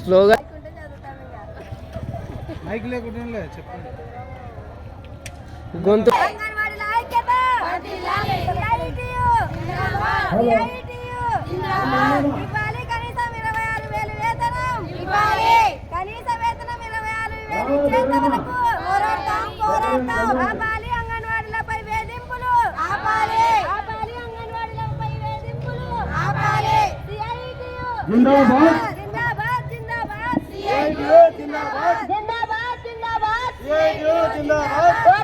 స్లోగా మైక్ లేకుండా చెప్పండి. గొంతు అంగన్వాడీల जिंदाबाद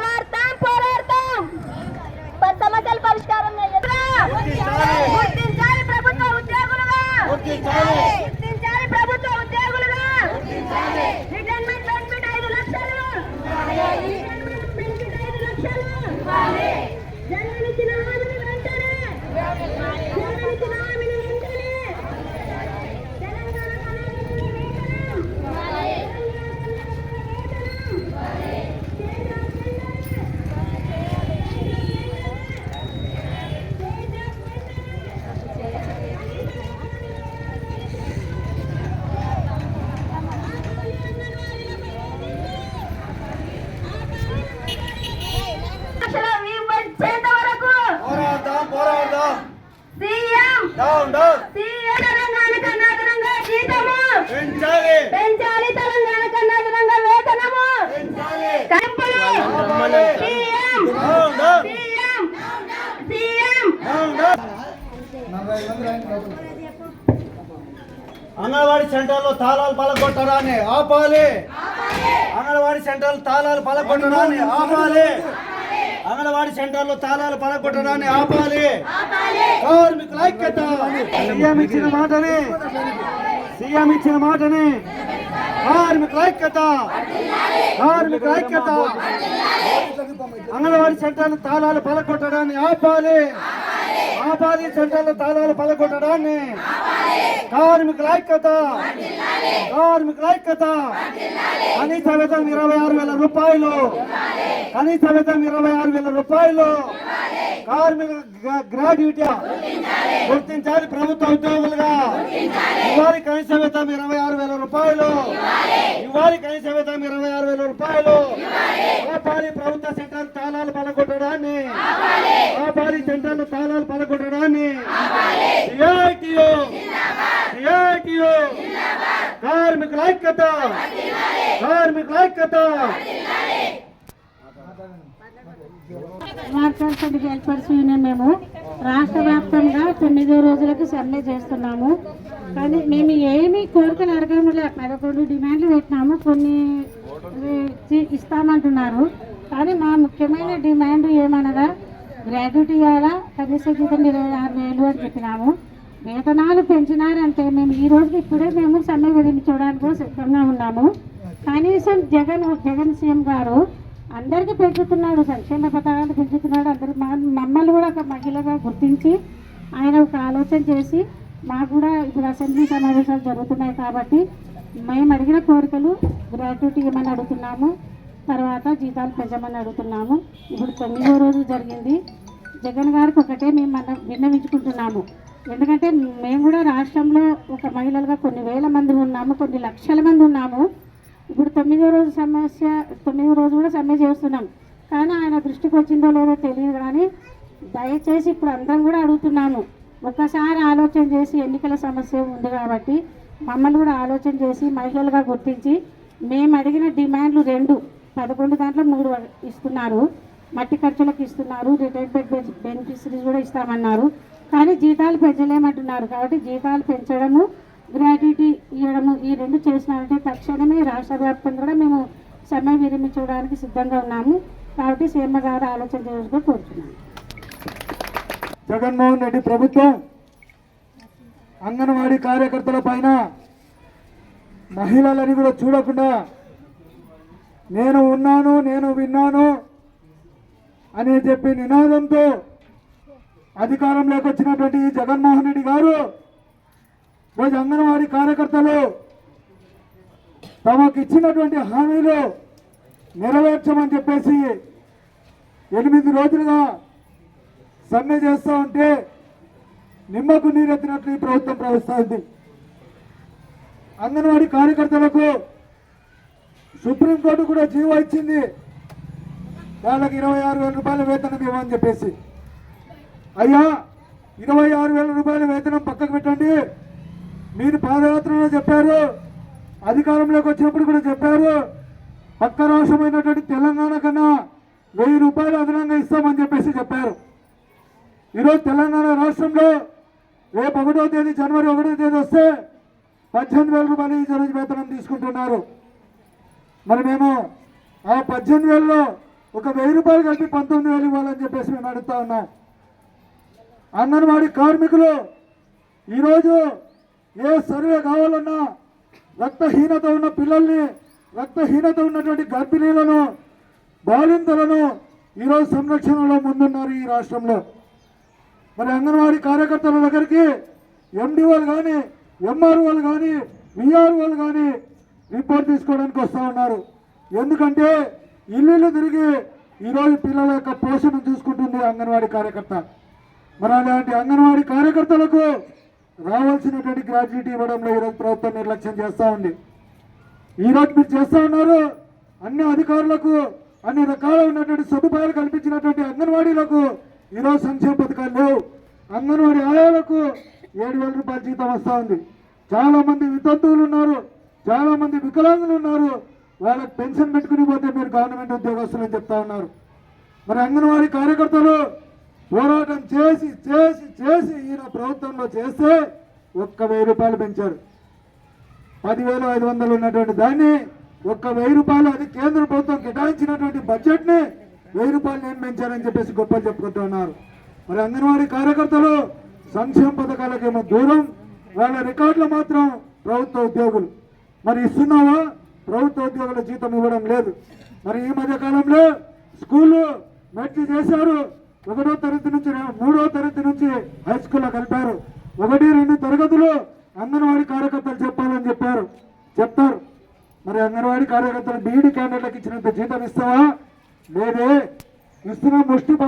డౌన్ డౌన్ తెలంగాణ కర్ణాటకంగా జీతము పెంచాలి. పెంచాలి తెలంగాణ కర్ణాటకంగా వేతనము. పెంచాలి. కంపులు ఆపాలి. CM. Down down CM. CM. Down down anganwadi సెంటర్లో తాళాలు పలగొట్టడాన్ని ఆపాలి. అంగన్వాడీ సెంటర్లో తాళాలు పలగొట్టడాన్ని ఆపాలి. అంగన్వాడీ సెంటర్లో తాళాలు పలగొట్టడాన్ని ఆపాలి. కార్మికుల ఐక్యత. సీఎం ఇచ్చిన మాటని. సీఎం ఇచ్చిన మాటని. కార్మికుల ఐక్యత. కార్మికుల ఐక్యత. అంగన్వాడీ సెంటర్లు తాళాలు పలకొట్టడాన్ని ఆపాలి. ఆపాలి సెంటర్లు తాళాలు పలకొట్టడాన్ని. కార్మికుల ఐక్యత. కార్మికుల ఐక్యత. కనీస వేతనం ఇరవై ఆరు వేల రూపాయలు. కనీస వేతనం ఇరవై ఆరు వేల రూపాయలు. కార్మిక గ్రా- గ్రాడ్యుయేట్ గుర్తించాలి ప్రభుత్వ ఉద్యోగులుగా. ఇవ్వాలి కనీస వేతం ఇరవై ఆరు వేల రూపాయలు. ఇవ్వాలి కనీస వేతం ఇరవై ఆరు వేల రూపాయలు. ఆపాలి ప్రభుత్వ సెంటర్ తాళాలు పలగొట్టడాన్ని ఆపాలి సెంటర్ తాళాలు పలగొట్టడాన్ని కార్మికుల ఐక్యత కార్మికుల ఐక్యత మార్కెట్ హెల్పర్స్ యూనియన్ మేము. రాష్ట్ర వ్యాప్తంగా తొమ్మిదో రోజులకు సమ్మె చేస్తున్నాము. కానీ మేము ఏమి కోరికలు అడగడం లేదు పదకొండు డిమాండ్లు పెట్టినాము కొన్ని ఇస్తామంటున్నారు. కానీ మా ముఖ్యమైన డిమాండ్ ఏమనగా గ్రాడ్యుయేట్ ఇవ్వాలా కనీస జీతం ఇరవై ఆరు వేలు అని చెప్పినాము. వేతనాలు పెంచినారంటే మేము ఈ రోజుకి ఇప్పుడే మేము సమ్మె విధించడానికి చూడడానికి సిద్ధంగా ఉన్నాము. కనీసం జగన్ జగన్ సీఎం గారు అందరికీ పెంచుతున్నాడు సంక్షేమ పథకాలు పెంచుతున్నాడు. అందరు మా- మమ్మల్ని కూడా ఒక మహిళగా గుర్తించి ఆయన ఒక ఆలోచన చేసి మాకు కూడా ఇప్పుడు అసెంబ్లీ సమావేశాలు జరుగుతున్నాయి కాబట్టి మేము అడిగిన కోరికలు గ్రాట్యుటీ ఇవ్వమని అడుగుతున్నాము తర్వాత జీతాలు పెంచమని అడుగుతున్నాము. ఇప్పుడు తొమ్మిదో రోజు జరిగింది. జగన్ గారికి ఒకటే మేము మన విన్నవించుకుంటున్నాము. ఎందుకంటే మేము కూడా రాష్ట్రంలో ఒక మహిళలుగా కొన్ని వేల మంది ఉన్నాము కొన్ని లక్షల మంది ఉన్నాము. ఇప్పుడు తొమ్మిదో రోజు సమస్య తొమ్మిదో రోజు కూడా సమ్మె చేస్తున్నాం. కానీ ఆయన దృష్టికి వచ్చిందో లేదో తెలియదు కానీ దయచేసి ఇప్పుడు అందరం కూడా అడుగుతున్నాము. ఒక్కసారి ఆలోచన చేసి ఎన్నికల సమస్య ఉంది కాబట్టి మమ్మల్ని కూడా ఆలోచన చేసి మహిళలుగా గుర్తించి మేము అడిగిన డిమాండ్లు రెండు పదకొండు దాంట్లో మూడు ఇస్తున్నారు. మట్టి ఖర్చులకు ఇస్తున్నారు రిటైర్మెంట్ బెనిఫిషరీస్ కూడా ఇస్తామన్నారు. కానీ జీతాలు పెంచలేమంటున్నారు. కాబట్టి జీతాలు పెంచడము గ్రాట్యుటీ ఇవ్వడము ఈ రెండు చేసినారంటే తక్షణమే రాష్ట్ర వ్యాప్తంగా కూడా మేము సమ్మె విరమించడానికి సిద్ధంగా ఉన్నాము. కాబట్టి సీఎం గారు ఆలోచన చేసుకొని కోరుతున్నాను. జగన్మోహన్ రెడ్డి ప్రభుత్వం అంగన్వాడీ కార్యకర్తల పైన మహిళలని కూడా చూడకుండా నేను ఉన్నాను నేను విన్నాను అని చెప్పి నినాదంతో అధికారంలోకి వచ్చినటువంటి జగన్మోహన్ రెడ్డి గారు రోజు అంగన్వాడీ కార్యకర్తలు తమకు ఇచ్చినటువంటి హామీలు నెరవేర్చమని చెప్పేసి ఎనిమిది రోజులుగా సమ్మె చేస్తూ ఉంటే నిమ్మకు నీరెత్తినట్లు ఈ ప్రభుత్వం ప్రవేశిస్తుంది అంగన్వాడీ కార్యకర్తలకు సుప్రీంకోర్టు కూడా జీవో ఇచ్చింది. వాళ్ళకి ఇరవై ఆరు వేల రూపాయల వేతనం ఇవ్వని చెప్పేసి. అయ్యా ఇరవై ఆరు వేల రూపాయల వేతనం పక్కకు పెట్టండి. మీరు పాదయాత్రలో చెప్పారు. అధికారంలోకి వచ్చినప్పుడు కూడా చెప్పారు. పక్క రాష్ట్రమైనటువంటి తెలంగాణ కన్నా వెయ్యి రూపాయలు అదనంగా ఇస్తామని చెప్పేసి చెప్పారు. ఈరోజు తెలంగాణ రాష్ట్రంలో రేపు ఒకటో తేదీ జనవరి ఒకటో తేదీ వస్తే పద్దెనిమిది వేల రూపాయలు ఈ రోజు వేతనం తీసుకుంటున్నారు. మరి మేము ఆ పద్దెనిమిది వేలలో ఒక వెయ్యి రూపాయలు కలిపి పంతొమ్మిది వేలు ఇవ్వాలని చెప్పేసి మేము అడుగుతా ఉన్నాం. అంగన్వాడీ కార్మికులు ఈరోజు ఏ సర్వే కావాలన్నా రక్తహీనత ఉన్న పిల్లల్ని రక్తహీనత ఉన్నటువంటి గర్భిణీలను బాలింతలను ఈరోజు సంరక్షణలో ముందున్నారు ఈ రాష్ట్రంలో. మరి అంగన్వాడీ కార్యకర్తల దగ్గరికి ఎండిఓలు కానీ ఎంఆర్ఓలు కానీ విఆర్ఓలు కానీ రిపోర్ట్ తీసుకోవడానికి వస్తూ ఉన్నారు. ఎందుకంటే ఇల్లు తిరిగి ఈరోజు పిల్లల యొక్క పోషణ చూసుకుంటుంది అంగన్వాడీ కార్యకర్త. మరి అలాంటి అంగన్వాడీ కార్యకర్తలకు రావాల్సినటువంటి గ్రాడ్యుయేట్ ఇవ్వడంలో ఈరోజు ప్రభుత్వం నిర్లక్ష్యం చేస్తూ ఉంది. ఈరోజు మీరు చేస్తూ ఉన్నారు అన్ని అధికారులకు అన్ని రకాల ఉన్నటువంటి సదుపాయాలు కల్పించినటువంటి అంగన్వాడీలకు ఈరోజు సంక్షేమ పథకాలు లేవు. అంగన్వాడీ ఆయాలకు ఏడు వేల రూపాయల జీతం వస్తూ ఉంది. చాలామంది వితంతువులు ఉన్నారు చాలామంది వికలాంగులు ఉన్నారు. వాళ్ళకి పెన్షన్ పెట్టుకుని పోతే మీరు గవర్నమెంట్ ఉద్యోగస్తులని చెప్తా ఉన్నారు. మరి అంగన్వాడీ కార్యకర్తలు పోరాటం చేసి చేసి చేసి ఈయన ప్రభుత్వంలో చేస్తే ఒక్క వెయ్యి రూపాయలు పెంచారు పదివేల ఐదు వందలు ఉన్నటువంటి దాన్ని ఒక్క వెయ్యి రూపాయలు అది కేంద్ర ప్రభుత్వం కేటాయించినటువంటి బడ్జెట్ని వెయ్యి రూపాయలు నేను పెంచానని చెప్పేసి గొప్పలు చెప్పుకుంటూ ఉన్నారు. మరి అంగన్వాడీ కార్యకర్తలు సంక్షేమ పథకాలకేమో దూరం వాళ్ళ రికార్డులు మాత్రం ప్రభుత్వ ఉద్యోగులు. మరి ఇస్తున్నావా? ప్రభుత్వ ఉద్యోగుల జీతం ఇవ్వడం లేదు. మరి ఈ మధ్య కాలంలో స్కూళ్ళు మెట్లు చేశారు. ఒకటో తరగతి నుంచి మూడో తరగతి నుంచి హై స్కూల్లో కలిపారు. ఒకటి రెండు తరగతులు అంగన్వాడీ కార్యకర్తలు చెప్పాలని చెప్పారు. చెప్తారు. మరి అంగన్వాడీ కార్యకర్తలు బీఈడి క్యాండిడేట్లకు ఇచ్చినంత జీతం ఇస్తావా? లేదే. ఇస్తున్న ముష్టి